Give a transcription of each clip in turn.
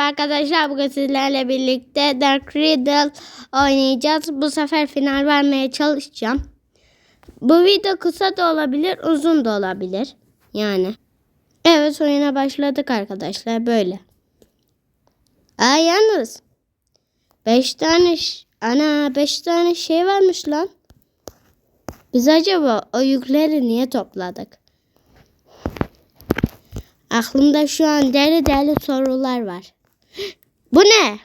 Arkadaşlar bugün sizlerle birlikte Dark Riddle oynayacağız. Bu sefer final vermeye çalışacağım. Bu video kısa da olabilir, uzun da olabilir. Yani. Evet oyuna başladık arkadaşlar böyle. Aa yalnız. 5 tane ana 5 tane şey varmış lan. Biz acaba o yükleri niye topladık? Aklımda şu an deli deli sorular var. Bu ne?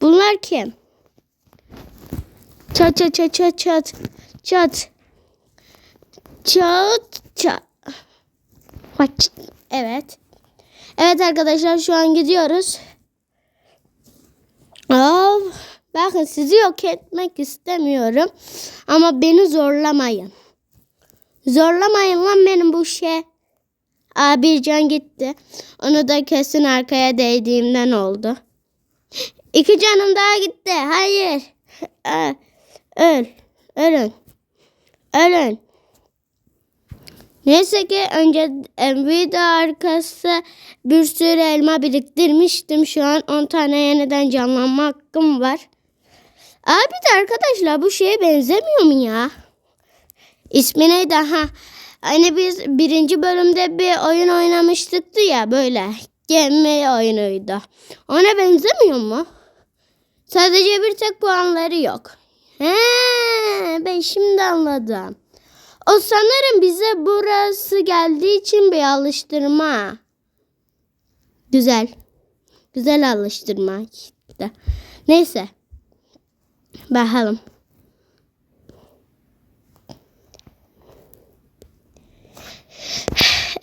Bunlar kim? Çat çat çat çat çat çat çat çat. What? Evet. Evet arkadaşlar şu an gidiyoruz. Of, bakın sizi yok etmek istemiyorum. Ama beni zorlamayın. Zorlamayın lan benim bu şey. Abi can gitti. Onu da kesin arkaya değdiğimden oldu. İki canım daha gitti. Hayır. Aa, Öl. Ölün. Ölün. Neyse ki önce video arkası bir sürü elma biriktirmiştim. Şu an 10 tane yeniden canlanma hakkım var. Abi de arkadaşlar bu şeye benzemiyor mu ya? İsmi neydi? Ha, hani biz birinci bölümde bir oyun oynamıştıktı ya böyle. Gemi oyunuydu. Ona benzemiyor mu? Sadece bir tek puanları yok. He, ben şimdi anladım. O sanırım bize burası geldiği için bir alıştırma. Güzel. Güzel alıştırma işte. Neyse. Bakalım.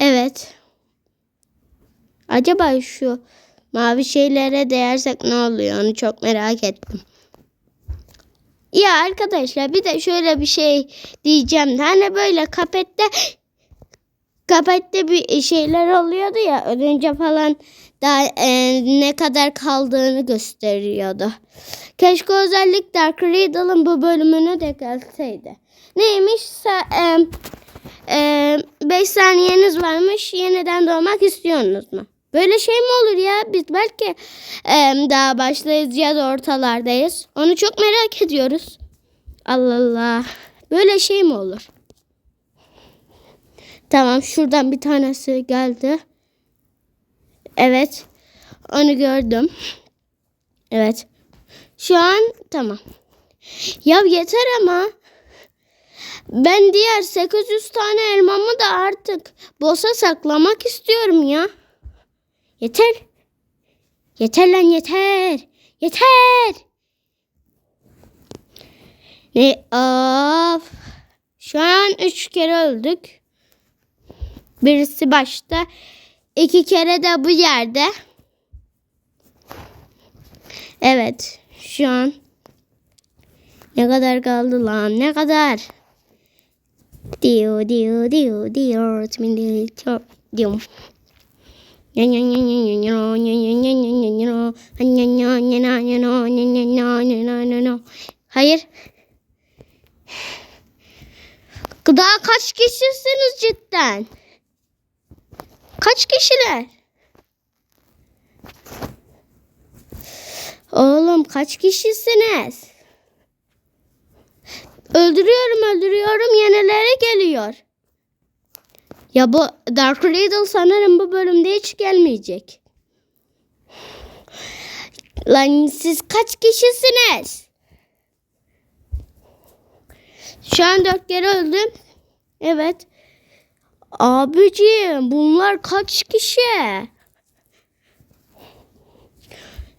Evet. Acaba şu mavi şeylere değersek ne oluyor onu çok merak ettim. Ya arkadaşlar bir de şöyle bir şey diyeceğim. Hani böyle kapette kapette bir şeyler oluyordu ya ölünce falan daha e, ne kadar kaldığını gösteriyordu. Keşke özellik Dark Riddle'ın bu bölümünü de gelseydi. Neymiş? 5 saniyeniz varmış. Yeniden doğmak istiyorsunuz mu? Böyle şey mi olur ya? Biz belki e, daha başlayız ya da ortalardayız. Onu çok merak ediyoruz. Allah Allah. Böyle şey mi olur? Tamam şuradan bir tanesi geldi. Evet. Onu gördüm. Evet. Şu an tamam. Ya yeter ama. Ben diğer 800 tane elmamı da artık boss'a saklamak istiyorum ya. Yeter. Yeter lan yeter. Yeter. Ne? Of. Şu an üç kere öldük. Birisi başta. iki kere de bu yerde. Evet. Şu an ne kadar kaldı lan? Ne kadar? Diyor diyor diyor diyor. Kimin diyor diyor. Hayır. Daha kaç kişisiniz cidden? Kaç kişiler? Oğlum kaç kişisiniz? Öldürüyorum öldürüyorum yenileri geliyor. Ya bu Dark Riddle sanırım bu bölümde hiç gelmeyecek. Lan siz kaç kişisiniz? Şu an dört kere öldüm. Evet. Abiciğim bunlar kaç kişi?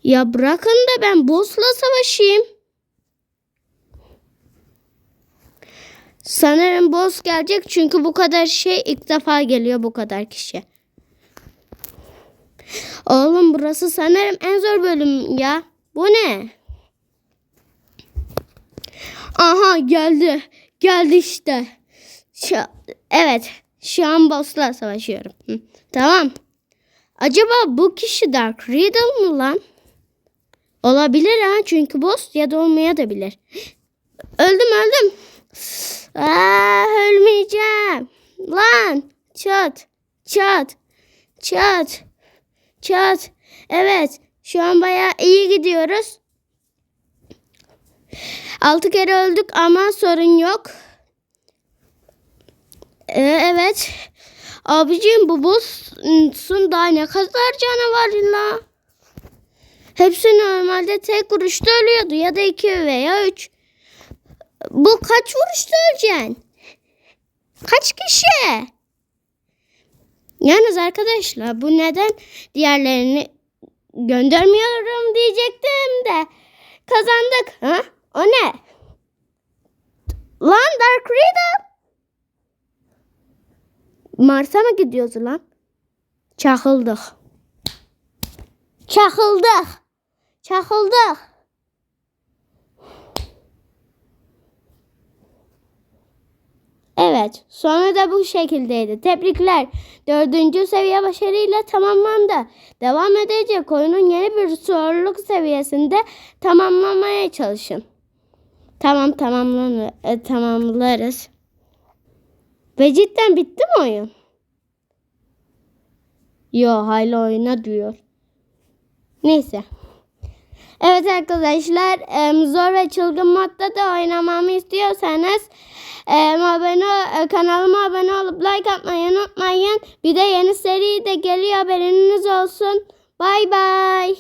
Ya bırakın da ben boss'la savaşayım. Sanırım boss gelecek çünkü bu kadar şey ilk defa geliyor bu kadar kişi. Oğlum burası sanırım en zor bölüm ya. Bu ne? Aha geldi. Geldi işte. Şu, evet. Şu an boss'la savaşıyorum. Hı, tamam. Acaba bu kişi Dark Riddle mı lan? Olabilir ha çünkü boss ya da olmayabilir. Öldüm öldüm. Aa, ölmeyeceğim. Lan çat çat çat çat. Evet şu an bayağı iyi gidiyoruz. Altı kere öldük ama sorun yok. Ee, evet. Abicim bu boss'un daha ne kadar canı var la? Hepsi normalde tek vuruşta ölüyordu ya da iki veya üç. Bu kaç vuruşta öleceksin? Kaç kişi? Yalnız arkadaşlar bu neden diğerlerini göndermiyorum diyecektim de kazandık. Ha? O ne? Lan Dark Riddle. Mars'a mı gidiyoruz lan? Çakıldık. Çakıldık. Çakıldık. Evet, sonu da bu şekildeydi. Tebrikler. Dördüncü seviye başarıyla tamamlandı. Devam edecek oyunun yeni bir zorluk seviyesinde tamamlamaya çalışın. Tamam tamamlanır, e, tamamlarız. Ve cidden bitti mi oyun? Yo hala oyuna diyor. Neyse. Evet arkadaşlar zor ve çılgın modda da oynamamı istiyorsanız abone e, kanalıma abone olup like atmayı unutmayın. Bir de yeni seri de geliyor haberiniz olsun. Bay bay.